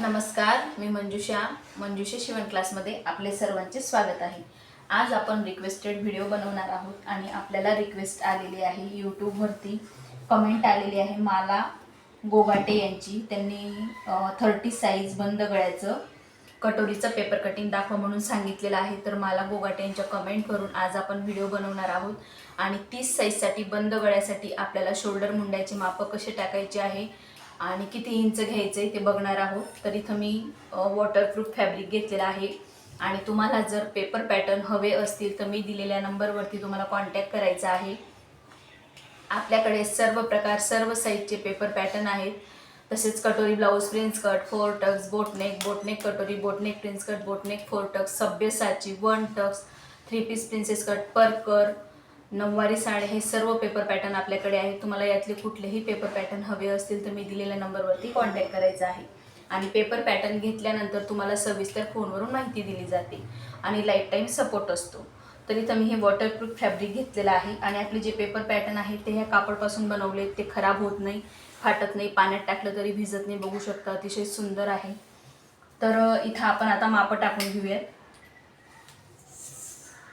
नमस्कार मी मंजुषा. मंजुषा शिवण क्लासमध्ये आपले सर्वांचे स्वागत आहे. आज आपण रिक्वेस्टेड व्हिडिओ बनवणार आहोत आणि आपल्याला रिक्वेस्ट आलेली आहे यूट्यूबवरती कमेंट आलेली आहे माला गोगाटे यांची. त्यांनी थर्टी साईज बंद गळ्याचं कटोरीचं पेपर कटिंग दाखवा म्हणून सांगितलेलं आहे. तर मला गोगाटे यांच्या कमेंट करून आज आपण व्हिडिओ बनवणार आहोत. आणि तीस साईजसाठी बंद गळ्यासाठी आपल्याला शोल्डर मुंड्याचे मापं कसे टाकायचे आहे आणि किती इंच घ्यायचं आहे ते बघणार आहोत. तर इथं मी वॉटरप्रूफ फॅब्रिक घेतलेला आहे. आणि तुम्हाला जर पेपर पॅटर्न हवे असतील तर मी दिलेल्या नंबरवरती तुम्हाला कॉन्टॅक्ट करायचा आहे. आपल्याकडे सर्व प्रकार सर्व साईजचे पेपर पॅटर्न आहेत. तसेच कटोरी blouse prince cut four tucks boatneck boatneck कटोरी boatneck prince cut boatneck four tucks सभ्यसाची one tucks three piece princess cut परकर नऊवारी साडी हे सर्व पेपर पॅटर्न आपल्याकडे आहे तुम्हाला यातले कुठलेही पेपर पॅटर्न हवे असतील तर मी दिलेल्या नंबरवरती कॉन्टॅक्ट करायचा आहे. आणि पेपर पॅटर्न घेतल्यानंतर तुम्हाला सविस्तर फोनवरून माहिती दिली जाते आणि लाईफ टाईम सपोर्ट असतो. तर इथं मी हे वॉटरप्रूफ फॅब्रिक घेतलेलं आहे आणि आपले जे पेपर पॅटर्न आहे ते ह्या कापडपासून बनवले ते खराब होत नाही फाटत नाही पाण्यात टाकलं तरी भिजत नाही बघू शकता अतिशय सुंदर आहे. तर इथं आपण आता मापं टाकून घेऊयात.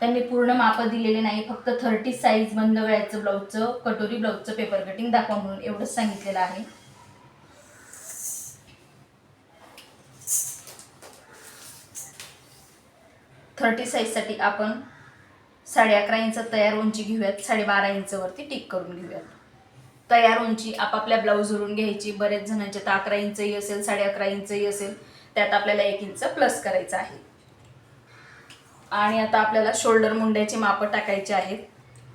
त्यांनी पूर्ण मापं दिलेले नाही फक्त थर्टी साईज बंद वेळाचं ब्लाऊजचं कटोरी ब्लाऊजचं पेपर कटिंग दाखवा म्हणून एवढंच सांगितलेलं आहे. थर्टी साईजसाठी आपण साडे अकरा इंच तयार उंची घेऊयात साडेबारा इंचवरती टिक करून घेऊयात. तयार उंची आपापल्या ब्लाऊजवरून घ्यायची बरेच जणांच्या तर अकरा इंचही असेल साडे अकरा इंचही असेल त्यात आपल्याला एक इंच प्लस करायचं आहे. आणि आता आपल्याला शोल्डर मुंड्याची मापं टाकायची आहेत.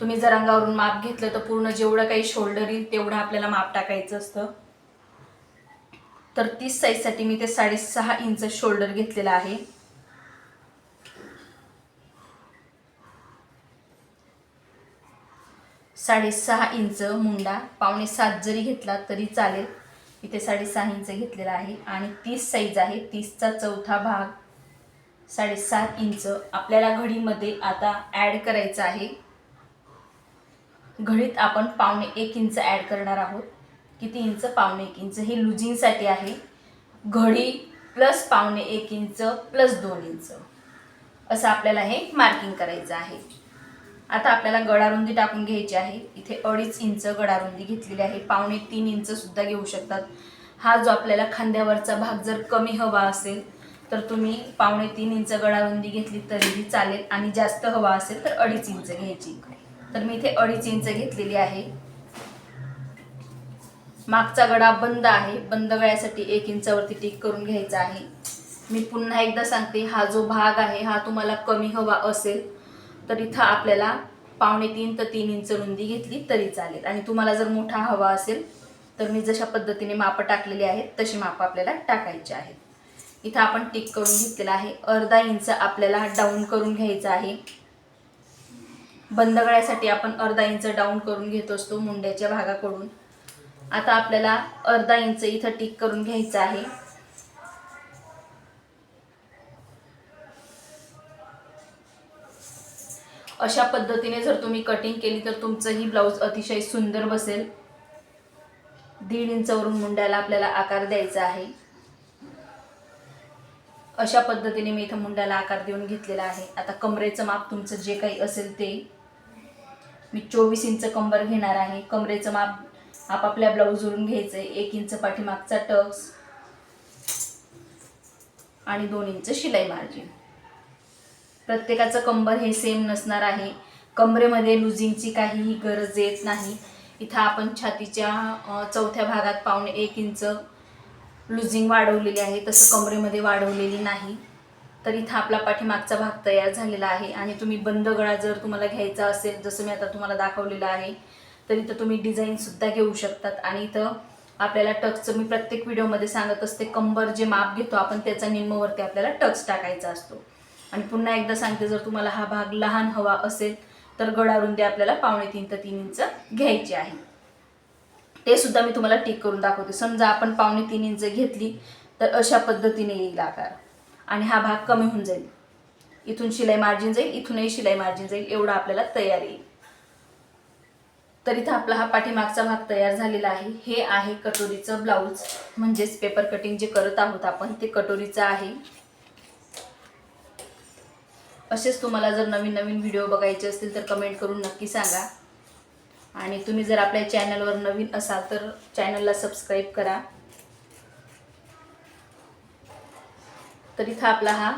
तुम्ही जर अंगावरून माप घेतलं तर पूर्ण जेवढं काही शोल्डर येईल तेवढं आपल्याला माप टाकायचं असतं. तर तीस साईजसाठी मी ते साडेसहा इंच शोल्डर घेतलेलं आहे. साडेसहा इंच मुंडा पावणे सात जरी घेतला तरी चालेल. इथे साडेसहा इंच घेतलेला आहे. आणि तीस साईज आहे. तीसचा चौथा भाग साडेसात इंच आपल्याला घडीमध्ये आता ॲड करायचं आहे. घडीत आपण पावणे एक इंच ॲड करणार आहोत. किती इंच? पावणे एक इंच. हे लुजिंगसाठी आहे. घडी प्लस पावणे एक इंच प्लस दोन इंच. असं आपल्याला हे मार्किंग करायचं आहे. आता आपल्याला गडारुंदी टाकून घ्यायची आहे. इथे अडीच इंच गडारुंदी घेतलेली आहे. पावणे तीन इंचसुद्धा घेऊ शकतात. हा जो आपल्याला खांद्यावरचा भाग जर कमी हवा असेल तर तुम्ही पावणे तीन इंच गडारुंदी घेतली तरीही चालेल आणि जास्त हवा असेल तर अडीच इंच घ्यायची. तर मी इथे अडीच इंच घेतलेली आहे. मागचा गडा बंद आहे. बंद गळ्यासाठी एक इंचावरती टिक करून घ्यायचा आहे. मी पुन्हा एकदा सांगते हा जो भाग आहे हा तुम्हाला कमी हवा असेल तर इथं आपल्याला पावणे तीन तर तीन इंच रुंदी घेतली तरी चालेल. आणि तुम्हाला जर मोठा हवा असेल तर मी जशा पद्धतीने मापं टाकलेली आहेत तशी मापं आपल्याला टाकायची आहेत. इथं आपण टिक करून घेतलेला आहे. अर्धा इंच आपल्याला डाऊन करून घ्यायचं आहे. बंद गळ्यासाठी आपण अर्धा इंच डाऊन करून घेत असतो मुंड्याच्या भागाकडून. आता आपल्याला अर्धा इंच इथं टिक करून घ्यायचं आहे. अशा पद्धतीने जर तुम्ही कटिंग केली तर तुमचंही ब्लाऊज अतिशय सुंदर बसेल. दीड इंचवरून मुंड्याला आपल्याला आकार द्यायचा आहे. अशा पद्धतीने मी इथं मुंड्याला आकार देऊन घेतलेला आहे. आता कमरेचं माप तुमचं जे काही असेल ते. मी चोवीस इंच कंबर घेणार आहे. कमरेचं माप आपापल्या ब्लाऊजवरून घ्यायचं आहे एक इंच पाठीमागचा टक्स आणि दोन इंच शिलाई मार्जिन प्रत्येकाचं कंबर हे सेम नसणार आहे. कमरेमध्ये लुझिंगची काहीही गरज येत नाही. इथं आपण छातीच्या चौथ्या भागात पावणे एक इंच लुझिंग वाढवलेली आहे तसं कमरेमध्ये वाढवलेली नाही. तर इथं आपला पाठीमागचा भाग तयार झालेला आहे आणि तुम्ही बंद गळा जर तुम्हाला घ्यायचा असेल जसं मी आता तुम्हाला दाखवलेलं आहे तर इथं तुम्ही डिझाईनसुद्धा घेऊ शकतात. आणि इथं आपल्याला टक्सचं मी प्रत्येक व्हिडिओमध्ये सांगत असते कंबर जे माप घेतो आपण त्याचा निम्मवरती आपल्याला टक्स टाकायचा असतो. आणि पुन्हा एकदा सांगते जर तुम्हाला हा भाग लहान हवा असेल तर गडारुंदी आपल्याला पावणे तीन ते तीन इंच घ्यायची आहे. ते सुद्धा मी तुम्हाला टिक करून दाखवते. समजा आपण पावणे तीन इंच घेतली तर अशा पद्धतीने येईल आकार. आणि हा भाग कमी होऊन जाईल. इथून शिलाई मार्जिन जाईल इथूनही शिलाई मार्जिन जाईल एवढा आपल्याला तयार येईल. तर इथं आपला हा पाठीमागचा भाग तयार झालेला आहे. हे आहे कटोरीचं ब्लाऊज म्हणजेच पेपर कटिंग जे करत आहोत आपण ते कटोरीचं आहे. असेच तुम्हाला जर नवीन नवीन व्हिडिओ बघायचे असतील तर कमेंट करून नक्की सांगा. आणि तुम्ही जर आपल्या चॅनलवर नवीन असाल तर चॅनलला सबस्क्राईब करा. तर इथं आपला हा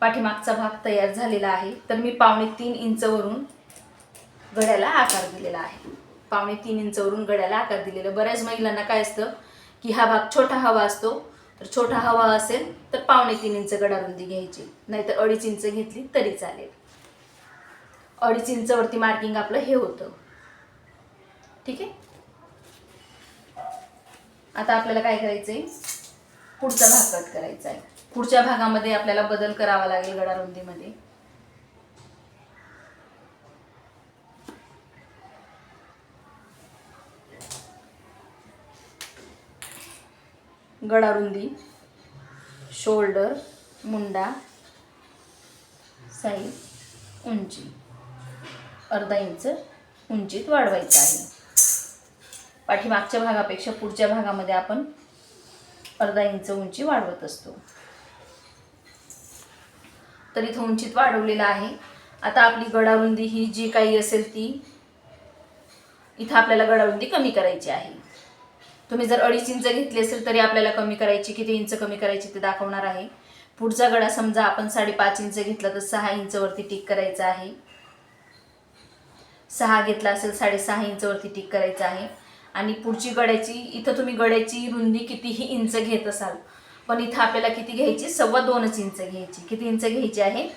पाठीमागचा भाग तयार झालेला आहे. तर मी पावणे तीन इंचवरून गड्याला आकार दिलेला आहे. पावणे तीन इंचवरून गड्याला आकार दिलेला. बऱ्याच महिलांना काय असतं की हा भाग छोटा हवा असतो. तर छोटा हवा असेल तर पावणे तीन इंच गडारुंदी घ्यायची. नाहीतर अडीच इंच घेतली तरी चालेल. अडीच इंचवरती मार्किंग आपलं हे होतं. ठीक आहे? आता आपल्याला काय करायचं आहे पुढचा भाग कट करायचा आहे पुढच्या भागामध्ये आपल्याला बदल करावा लागेल गडारुंदीमध्ये. गडारुंदी शोल्डर मुंडा साईज उंची. अर्धा इंच उंचीत वाढवायचं आहे. पाठीमागच्या भागापेक्षा पुढच्या भागामध्ये आपण अर्धा इंच उंची वाढवत असतो. तर इथं उंचीत वाढवलेलं आहे. आता आपली गडारुंदी ही जी काही असेल ती इथं आपल्याला गडारुंदी कमी करायची आहे. तुम्ही जर अडीच इंच घेतली असेल तरी आपल्याला कमी करायची किती इंच कमी करायची ते दाखवणार आहे. पुढचा गडा समजा आपण साडेपाच इंच घेतला तर सहा इंचवरती टिक करायचा आहे. सहा घेतला असेल साडेसहा इंचवरती टिक करायचं आहे. आणि पुढची गड्याची इथं तुम्ही गड्याची रुंदी कितीही इंच घेत असाल पण इथं आपल्याला किती घ्यायची? सव्वा दोनच इंच घ्यायची. किती इंच घ्यायची आहे?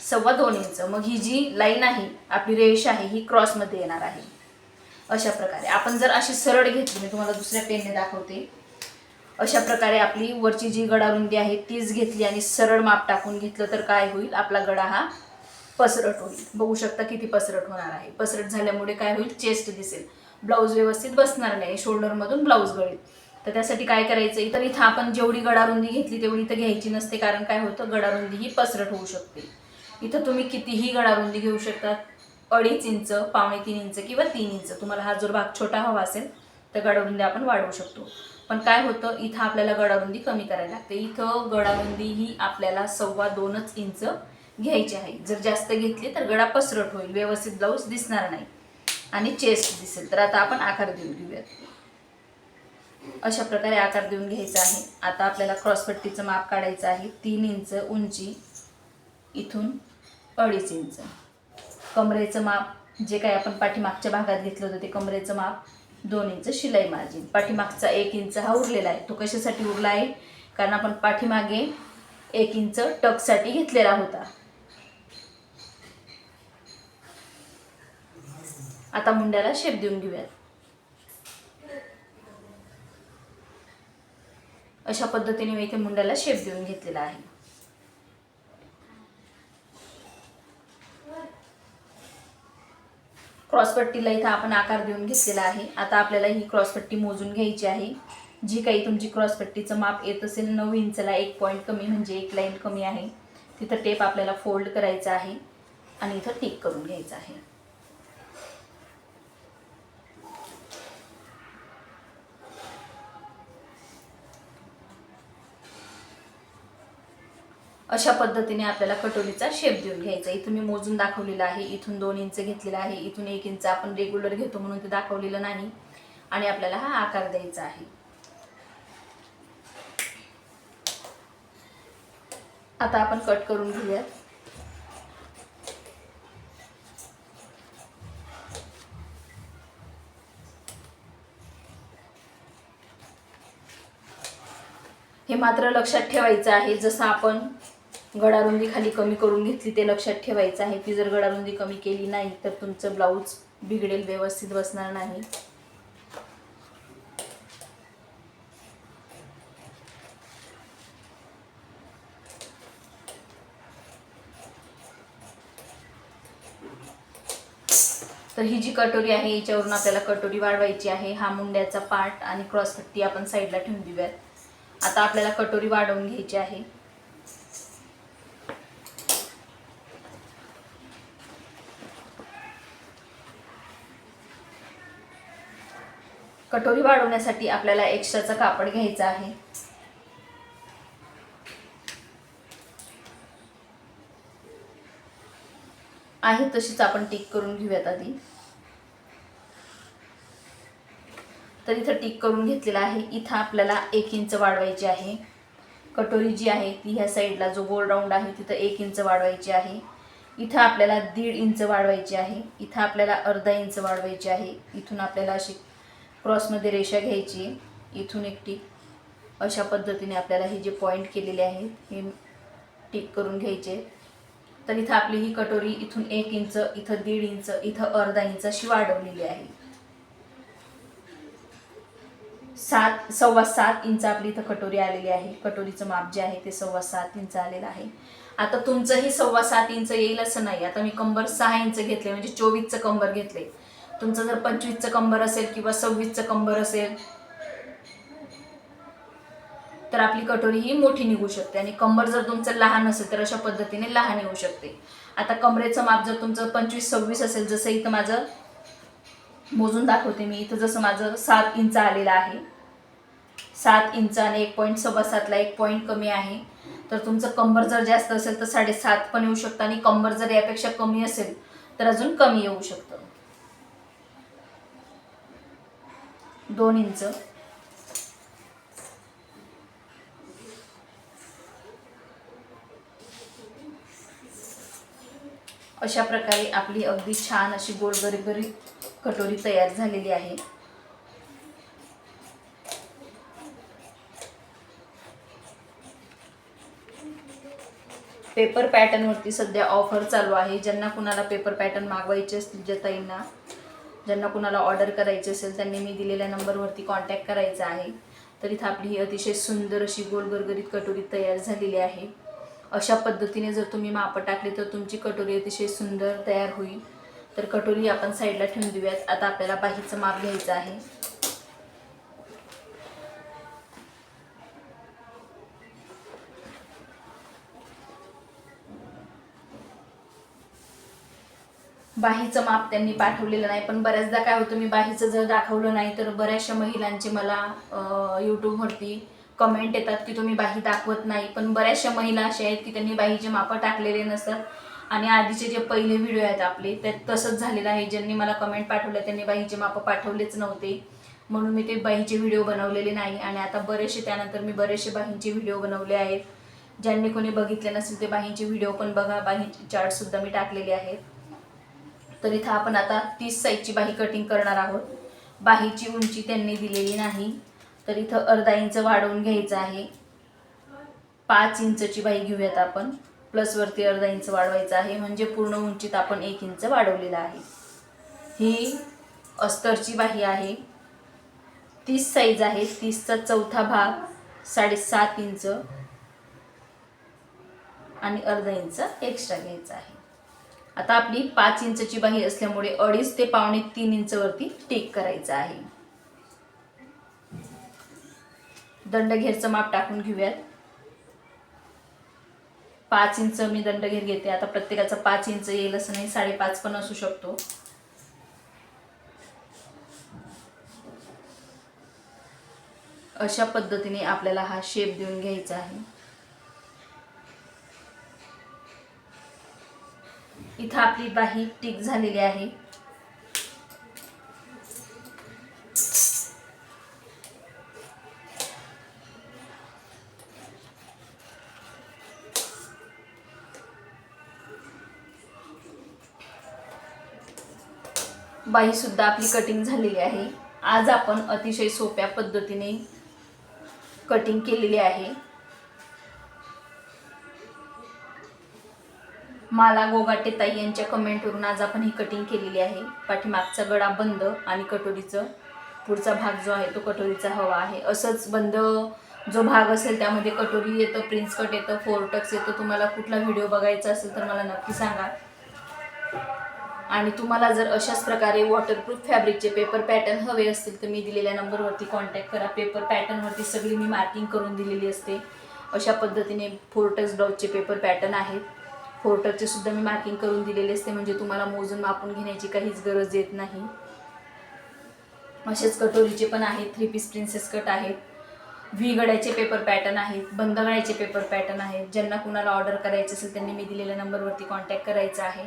सव्वा दोन इंच. मग ही जी लाईन आहे आपली रेष आहे ही क्रॉसमध्ये येणार आहे. अशा प्रकारे. आपण जर अशी सरळ घेतली मी तुम्हाला दुसऱ्या पेनने दाखवते. अशा प्रकारे आपली वरची जी गडारुंदी आहे तीच घेतली आणि सरळ माप टाकून घेतलं तर काय होईल? आपला गडा हा पसरट होईल. बघू शकता किती पसरट होणार आहे. पसरट झाल्यामुळे काय होईल? चेस्ट दिसेल. ब्लाऊज व्यवस्थित बसणार नाही. शोल्डरमधून ब्लाऊज गळेल. तर त्यासाठी काय करायचं? इतर इथं आपण जेवढी गडारुंदी घेतली तेवढी इथं घ्यायची नसते. कारण काय होतं? गडारुंदी ही पसरट होऊ शकते. इथं तुम्ही कितीही गडारुंदी घेऊ शकतात अडीच इंच पावणे तीन इंच किंवा तीन इंच. तुम्हाला हा जर भाग छोटा हवा असेल तर गडारुंदी आपण वाढवू शकतो. पण काय होतं? इथं आपल्याला गडारुंदी कमी करायला लागते. इथं गडारुंदी ही आपल्याला सव्वा दोनच इंच घ्यायची आहे. जर जास्त घेतली तर गडा पसरट होईल. व्यवस्थित ब्लाऊज दिसणार नाही. आणि चेस्ट दिसेल. तर आता आपण आकार देऊन घेऊयात. अशा प्रकारे आकार देऊन घ्यायचा आहे. आता आपल्याला क्रॉसपट्टीचं माप काढायचं आहे. तीन इंच उंची इथून अडीच इंच. कमरेचं माप जे काही आपण पाठीमागच्या भागात घेतलं होतं ते कमरेचं माप दोन इंच शिलाई मार्जिन पाठीमागचा एक इंच हा उरलेला आहे. तो कशासाठी उरला आहे? कारण आपण पाठीमागे एक इंच टकसाठी घेतलेला होता. आता मुंड्याला शेप देऊन घेऊयात. अशा पद्धतीने मी इथे मुंड्याला शेप देऊन घेतलेला आहे. क्रॉसपट्टीला इथं आपण आकार देऊन घेतलेला आहे. आता आपल्याला ही क्रॉसपट्टी मोजून घ्यायची आहे. जी काही तुमची क्रॉसपट्टीचं माप येत असेल नऊ इंचला एक पॉईंट कमी म्हणजे एक लाईन कमी आहे. तिथं टेप आपल्याला फोल्ड करायचा आहे आणि इथं टिक करून घ्यायचं आहे. अशा पद्धतीने आपल्याला कटोरीचा शेप देऊन घ्यायचा. इथून मी मोजून दाखवलेला आहे. इथून दोन इंच घेतलेला आहे. इथून एक इंच आपण रेग्युलर घेतो म्हणून ते दाखवलेलं नाही. आणि आपल्याला हा आकार द्यायचा आहे. आता आपण कट करून घेऊयात. हे मात्र लक्षात ठेवायचं आहे. जसं आपण गडारुंदी खाली कमी करून घेतली ते लक्षात ठेवायचं आहे ती जर गडारुंदी कमी केली नाही तर तुमचं ब्लाऊज बिघडेल व्यवस्थित बसणार नाही. तर ही जी कटोरी आहे याच्यावरून आपल्याला कटोरी वाढवायची आहे. हा मुंड्याचा पार्ट आणि क्रॉसपट्टी आपण साईडला ठेवून देऊयात. आता आपल्याला कटोरी वाढवून घ्यायची आहे. कटोरी वाढवण्यासाठी आपल्याला एक्स्ट्राचं कापड घ्यायचं आहे. आहे तशीच आपण टिक करून घेऊयात आधी. तर इथं टिक करून घेतलेला आहे. इथं आपल्याला एक इंच वाढवायची आहे. कटोरी जी आहे ती ह्या साईडला जो गोल राऊंड आहे तिथं एक इंच वाढवायची आहे. इथं आपल्याला दीड इंच वाढवायची आहे. इथं आपल्याला अर्धा इंच वाढवायची आहे. इथून आपल्याला अशी क्रॉसमध्ये रेषा घ्यायची इथून एक टिक. अशा पद्धतीने आपल्याला हे जे पॉईंट केलेले आहेत हे टिक करून घ्यायचे. तर इथं आपली ही कटोरी इथून एक इंच इथं दीड इंच इथं अर्धा इंच अशी वाढवलेली आहे. सात सव्वा सात इंच आपली इथं कटोरी आलेली आहे. कटोरीचं माप जे आहे ते सव्वा सात इंच आलेलं आहे. आता तुमचंही सव्वा सात इंच येईल असं नाही. आता मी कंबर सहा इंच घेतले म्हणजे चोवीसचं कंबर घेतले तुमचं जर पंचवीसचं कंबर असेल किंवा सव्वीसचं कंबर असेल तर आपली कटोरी ही मोठी निघू शकते. आणि कंबर जर तुमचं लहान असेल तर अशा पद्धतीने लहान येऊ शकते. आता कमरेचं माप जर तुमचं पंचवीस सव्वीस असेल जसं इथं माझं मोजून दाखवते मी. इथं जसं माझं सात इंच आलेलं आहे. सात इंच आणि एक पॉईंट सव्वा सातला एक पॉईंट कमी आहे. तर तुमचं कंबर जर जास्त असेल तर साडेसात पण येऊ शकतं. आणि कंबर जर यापेक्षा कमी असेल तर अजून कमी येऊ शकतं. दोन इंच. अशा प्रकारे आपली अगदी छान अशी गोल गरीबरीत कटोरी तयार झालेली आहे. पेपर पॅटर्नवरती सध्या ऑफर चालू आहे. ज्यांना कुणाला पेपर पॅटर्न मागवायचे असतील ज्या ताईंना ज्यांना कुणाला ऑर्डर करायची असेल त्यांनी मी दिलेल्या नंबरवरती कॉन्टॅक्ट करायचा आहे. तर इथं आपली ही अतिशय सुंदर अशी गोलगरगरीत कटोरी तयार झालेली आहे. अशा पद्धतीने जर तुम्ही मापं टाकली तर तुमची कटोरी अतिशय सुंदर तयार होईल. तर कटोरी आपण साईडला ठेवून देऊयात. आता आपल्याला बाहीचं माप घ्यायचं आहे. बाहीचं माप त्यांनी पाठवलेलं नाही पण बऱ्याचदा काय होतं मी बाहीचं जर दाखवलं नाही तर बऱ्याचशा महिलांचे मला यूट्यूबवरती कमेंट येतात की तुम्ही बाही दाखवत नाही. पण बऱ्याचशा महिला अशा आहेत की त्यांनी बाहीचे मापं टाकलेले नसतात. आणि आधीचे जे पहिले व्हिडिओ आहेत आपले त्यात तसंच झालेलं आहे. ज्यांनी मला कमेंट पाठवलं त्यांनी बाहीचे मापं पाठवलेच नव्हते. म्हणून मी ते बाहीचे व्हिडिओ बनवलेले नाही. आणि आता बरेचसे त्यानंतर मी बरेचसे बाहींचे व्हिडिओ बनवले आहेत. ज्यांनी कोणी बघितले नसेल ते बाहींचे व्हिडिओ पण बघा. बाहींचे चार्टसुद्धा मी टाकलेले आहेत. तर इथं आपण आता तीस साईजची बाही कटिंग करणार आहोत. बाहीची उंची त्यांनी दिलेली नाही. तर इथं अर्धा इंच वाढवून घ्यायचं आहे. पाच इंचची बाही घेऊयात आपण. प्लसवरती अर्धा इंच वाढवायचं आहे. म्हणजे पूर्ण उंचीत आपण एक इंच वाढवलेला आहे. ही अस्तरची बाही आहे. तीस साईज आहे. तीसचा चौथा भाग साडेसात इंच आणि अर्धा इंच एक्स्ट्रा घ्यायचा आहे. आता आपली पाच इंचची बाही असल्यामुळे अडीच ते पावणे तीन इंचवरती टेक करायचं आहे. दंडघेरचं माप टाकून घेऊयात. पाच इंच मी दंडघेर घेते. आता प्रत्येकाचा पाच इंच येईल असं नाही साडेपाच पण असू शकतो. अशा पद्धतीने आपल्याला हा शेप देऊन घ्यायचा आहे. इथं आपली बाही टिक झालेली आहे. बाही सुद्धा आपली कटिंग झालेली आहे. आज आपण अतिशय सोप्या पद्धतीने कटिंग केलेली आहे. माला गोगाटे ताई यांच्या कमेंटवरून आज आपण ही कटिंग केलेली आहे. पाठीमागचा गळा बंद आणि कटोरीचं पुढचा भाग जो आहे तो कटोरीचा हवा आहे. असंच बंद जो भाग असेल त्यामध्ये कटोरी येतं प्रिन्स कट येतं फोरटक्स येतं. तुम्हाला कुठला व्हिडिओ बघायचा असेल तर मला नक्की सांगा. आणि तुम्हाला जर अशाच प्रकारे वॉटरप्रूफ फॅब्रिकचे पेपर पॅटर्न हवे असतील तर मी दिलेल्या नंबरवरती कॉन्टॅक्ट करा. पेपर पॅटर्नवरती सगळी मी मार्किंग करून दिलेली असते. अशा पद्धतीने फोरटक्स ब्लाऊजचे पेपर पॅटर्न आहेत. फोर्टरचे सुद्धा मी मार्किंग करून दिलेले असते म्हणजे तुम्हाला मोजून मापून घेण्याची काहीच गरज येत नाही. असेच कटोरीचे पण आहेत थ्री पीस प्रिन्सेस कट आहेत. व्ही गळ्याचे पेपर पॅटर्न आहेत बंद गळ्याचे पेपर पॅटर्न आहेत. ज्यांना कुणाला ऑर्डर करायचं असेल त्यांनी मी दिलेल्या नंबरवरती कॉन्टॅक्ट करायचा आहे.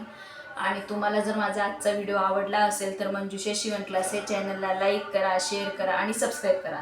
आणि तुम्हाला जर माझा आजचा व्हिडिओ आवडला असेल तर मंजुषा शिवण क्लास या चॅनलला लाईक करा शेअर करा आणि सबस्क्राईब करा.